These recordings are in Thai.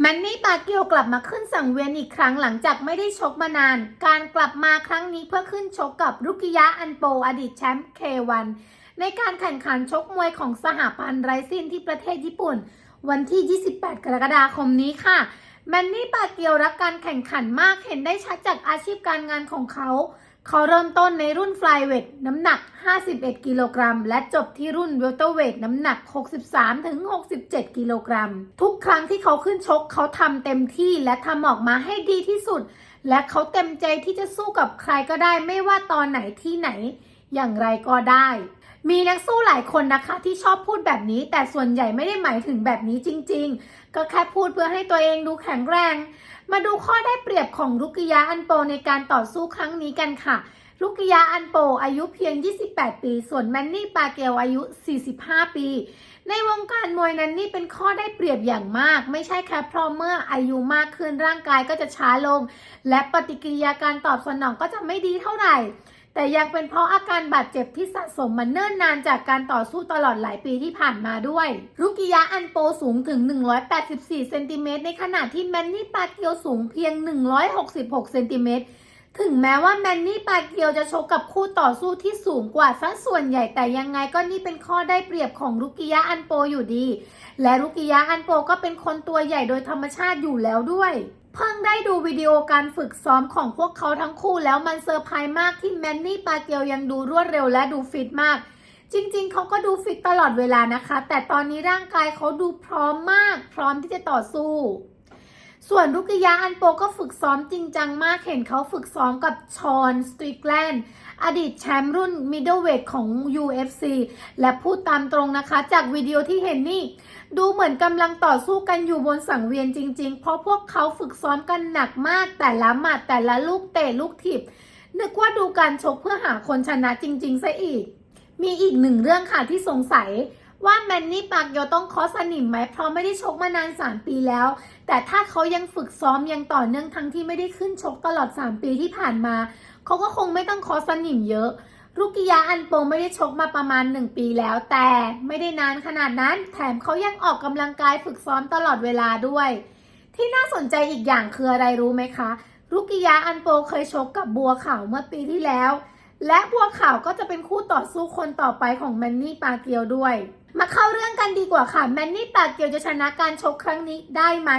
แมนนี่ปาเกียวกลับมาขึ้นสังเวียนอีกครั้งหลังจากไม่ได้ชกมานาน การกลับมาครั้งนี้เพื่อขึ้นชกกับรุกิยะอันโปอดีตแชมป์เควันในการแข่งขันชกมวยของสหพันธ์ไรซินที่ประเทศญี่ปุ่น วันที่ 28 กรกฎาคมนี้ค่ะ แมนนี่ปาเกียวรักการแข่งขันมากเห็นได้ชัดจากอาชีพการงานของเขา เขาเริ่มต้นในรุ่นฟลายเวทน้ำหนัก 51 กิโลกรัม และจบที่รุ่นเวลเตอร์เวทน้ำหนัก 63-67 กิโลกรัม ทุกครั้งที่เขาขึ้นชก เขาทำเต็มที่และทำออกมาให้ดีที่สุด และเขาเต็มใจที่จะสู้กับใครก็ได้ไม่ว่าตอนไหนที่ไหน อย่างไรก็ได้ มีนักสู้หลายคนนะคะที่ชอบพูดแบบนี้ แต่ส่วนใหญ่ไม่ได้หมายถึงแบบนี้จริง ๆ ก็แค่พูดเพื่อให้ตัวเองดูแข็งแรง มาดูข้อได้เปรียบของรุกิยะอันโปในการต่อสู้ครั้งนี้กันค่ะ รุกิยะอันโปอายุเพียง 28 ปี ส่วนแมนนี่ปาเกลอายุ 45 ปี ในวงการมวยนั้นนี่เป็นข้อได้เปรียบอย่างมาก ไม่ใช่แค่เพราะเมื่ออายุมากขึ้นร่างกายก็จะช้าลง และปฏิกิริยาการตอบสนองก็จะไม่ดีเท่าไหร่ แต่ยังเป็นเพราะอาการบาดเจ็บที่สะสมมาเนิ่นนานจากการต่อสู้ตลอดหลายปีที่ผ่านมาด้วย รุกิยะอันโปสูงถึง 184 เซนติเมตรในขณะที่แมนนี่ปาเกียวสูงเพียง 166 เซนติเมตรถึงแม้ว่าแมนนี่ปาเกียวจะชกกับคู่ต่อสู้ที่สูงกว่าซะส่วนใหญ่แต่ยังไงก็นี่เป็นข้อได้เปรียบของรุกิยะอันโปอยู่ดี และรุกิยะอันโปก็เป็นคนตัวใหญ่โดยธรรมชาติอยู่แล้วด้วย เพิ่งได้ดูวิดีโอการฝึกซ้อมของพวกเขาทั้งคู่แล้วมันเซอร์ไพรส์มากที่แมนนี่ปาเกียวยังดูรวดเร็วและดูฟิตมาก จริงๆ เขาก็ดูฟิตตลอดเวลานะคะ แต่ตอนนี้ร่างกายเขาดูพร้อมมาก พร้อมที่จะต่อสู้ ส่วนรุกยาอันโปก็ฝึกซ้อมจริงจังมากเห็นเขาฝึกซ้อมกับชอนสตริกแลน อดีตแชมป์รุ่นมิดเดิลเวทของ UFC และพูดตามตรงนะคะ จากวิดีโอที่เห็นนี่ ดูเหมือนกำลังต่อสู้กันอยู่บนสังเวียนจริง ๆ เพราะพวกเขาฝึกซ้อมกันหนักมาก แต่ละหมัดแต่ละลูกเตะลูกถีบนึกว่าดูการชกเพื่อหาคนชนะจริงๆซะอีก มีอีกหนึ่งเรื่องค่ะที่สงสัยว่าแมนนี่ปากโยต้องคอสนิมไหมเพราะไม่ได้ชกมานาน 3 ปีแล้ว แต่ถ้าเขายังฝึกซ้อมยังต่อเนื่องทั้งที่ไม่ได้ขึ้นชกตลอด 3 ปีที่ผ่านมา เขาก็คงไม่ต้องคอสนิมเยอะ รุกิยะอันโปไม่ได้ชกมาประมาณ 1 ปีแล้ว แต่ไม่ได้นานขนาดนั้น แถมเขายังออกกำลังกายฝึกซ้อมตลอดเวลาด้วย ที่น่าสนใจอีกอย่างคืออะไรรู้ไหมคะ รุกิยะอันโปเคยชกกับบัวขาวเมื่อปีที่แล้ว และบัวขาวก็จะเป็นคู่ต่อสู้คนต่อไปของแมนนี่ปาเกียวด้วย มาเข้าเรื่องกันดีกว่าค่ะ แมนนี่ปาเกียวจะชนะการชกครั้งนี้ได้ไหม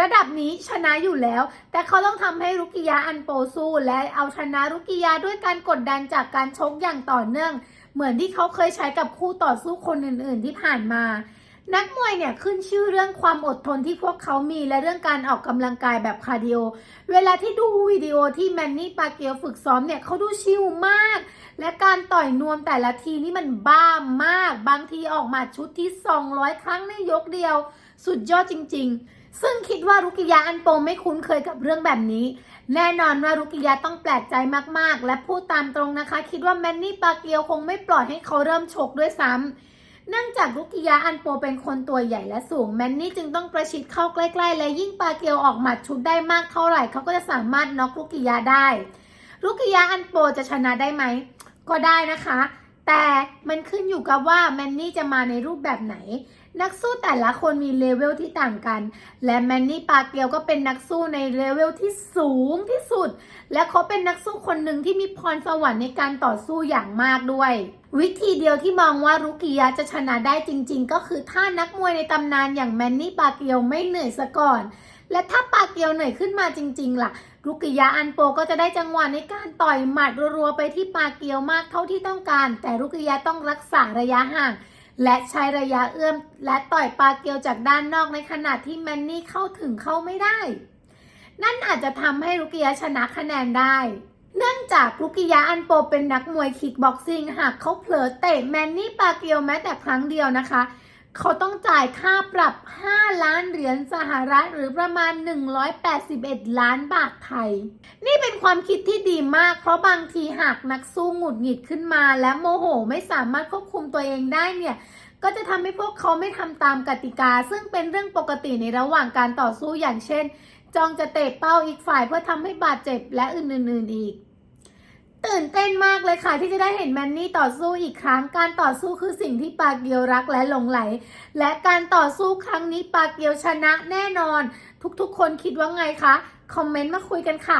ระดับนี้ชนะอยู่แล้ว แต่เขาต้องทำให้รุกิยะอันโปสู้และเอาชนะรุกิยะด้วยการกดดันจากการชกอย่างต่อเนื่อง เหมือนที่เขาเคยใช้กับคู่ต่อสู้คนอื่น ๆ ที่ผ่านมา นักมวยเนี่ยขึ้นชื่อเรื่องความอดทนที่พวกเขามีและเรื่องการออกกำลังกายแบบคาร์ดิโอ เวลาที่ดูวิดีโอที่แมนนี่ปาเกียวฝึกซ้อมเนี่ยเขาดูชิลมาก และการต่อยนวมแต่ละทีนี่มันบ้ามาก บางทีออกมาชุดที่ 200 ครั้งในยกเดียว สุดยอดจริง ๆ ซึ่งคิดว่ารุกิยะอันโปไม่คุ้นเคยกับเรื่องแบบนี้ แน่นอนว่ารุกิยะต้องแปลกใจมากๆ และพูดตามตรงนะคะ คิดว่าแมนนี่ปาเกียวคงไม่ปล่อยให้เขาเริ่มชกด้วยซ้ำเนื่องจากรุกิยะอันโปเป็นคนตัวใหญ่และสูงแมนนี่จึงต้องประชิดเข้าใกล้ๆ และยิ่งปาเกียวออกหมัดชุดได้มากเท่าไหร่เขาก็จะสามารถน็อกรุกิยะได้รุกิยะอันโปจะชนะได้ไหมก็ได้นะคะ แต่มันขึ้นอยู่กับว่าแมนนี่จะมาในรูปแบบไหน นักสู้แต่ละคนมีเลเวลที่ต่างกัน และแมนนี่ปาเกียวก็เป็นนักสู้ในเลเวลที่สูงที่สุด และเขาเป็นนักสู้คนหนึ่งที่มีพรสวรรค์ในการต่อสู้อย่างมากด้วย วิธีเดียวที่มองว่ารุกิยะจะชนะได้จริง ๆ ก็คือถ้านักมวยในตำนานอย่างแมนนี่ปาเกียวไม่เหนื่อยซะก่อน และถ้าปาเกียวเหนื่อยขึ้นมาจริง ๆ ล่ะรุกิยะอันโปก็จะได้จังหวะในการต่อยหมัดรัวๆไปที่ปาเกียวมากเท่าที่ต้องการ แต่รุกิยะต้องรักษาระยะห่าง และใช้ระยะเอื้อมและต่อยปาเกียวจากด้านนอกในขณะที่แมนนี่เข้าถึงเข้าไม่ได้ นั่นอาจจะทำให้ลูกิยะชนะคะแนนได้ เนื่องจากลูกิยะอันโปเป็นนักมวยคิกบ็อกซิ่งหากเขาเผลอเตะแมนนี่ปาเกียวแม้แต่ครั้งเดียวนะคะ เขาต้องจ่ายค่าปรับ 5 ล้านเหรียญสหรัฐหรือประมาณ 181 ล้านบาทไทย นี่เป็นความคิดที่ดีมาก เพราะบางทีหากนักสู้หงุดหงิดขึ้นมา และโมโหไม่สามารถควบคุมตัวเองได้เนี่ยก็จะทำให้พวกเขาไม่ทำตามกติกา ซึ่งเป็นเรื่องปกติในระหว่างการต่อสู้อย่างเช่น จองจะเตะเป้าอีกฝ่ายเพื่อทำให้บาดเจ็บและอื่นๆอีก ตื่นเต้นมากเลยค่ะ ที่จะได้เห็นแมนนี่ต่อสู้อีกครั้ง การต่อสู้คือสิ่งที่ปาเกียวรักและหลงไหล และการต่อสู้ครั้งนี้ปาเกียวชนะแน่นอน ทุกๆ คนคิดว่าไงคะ คอมเมนต์มาคุยกันค่ะ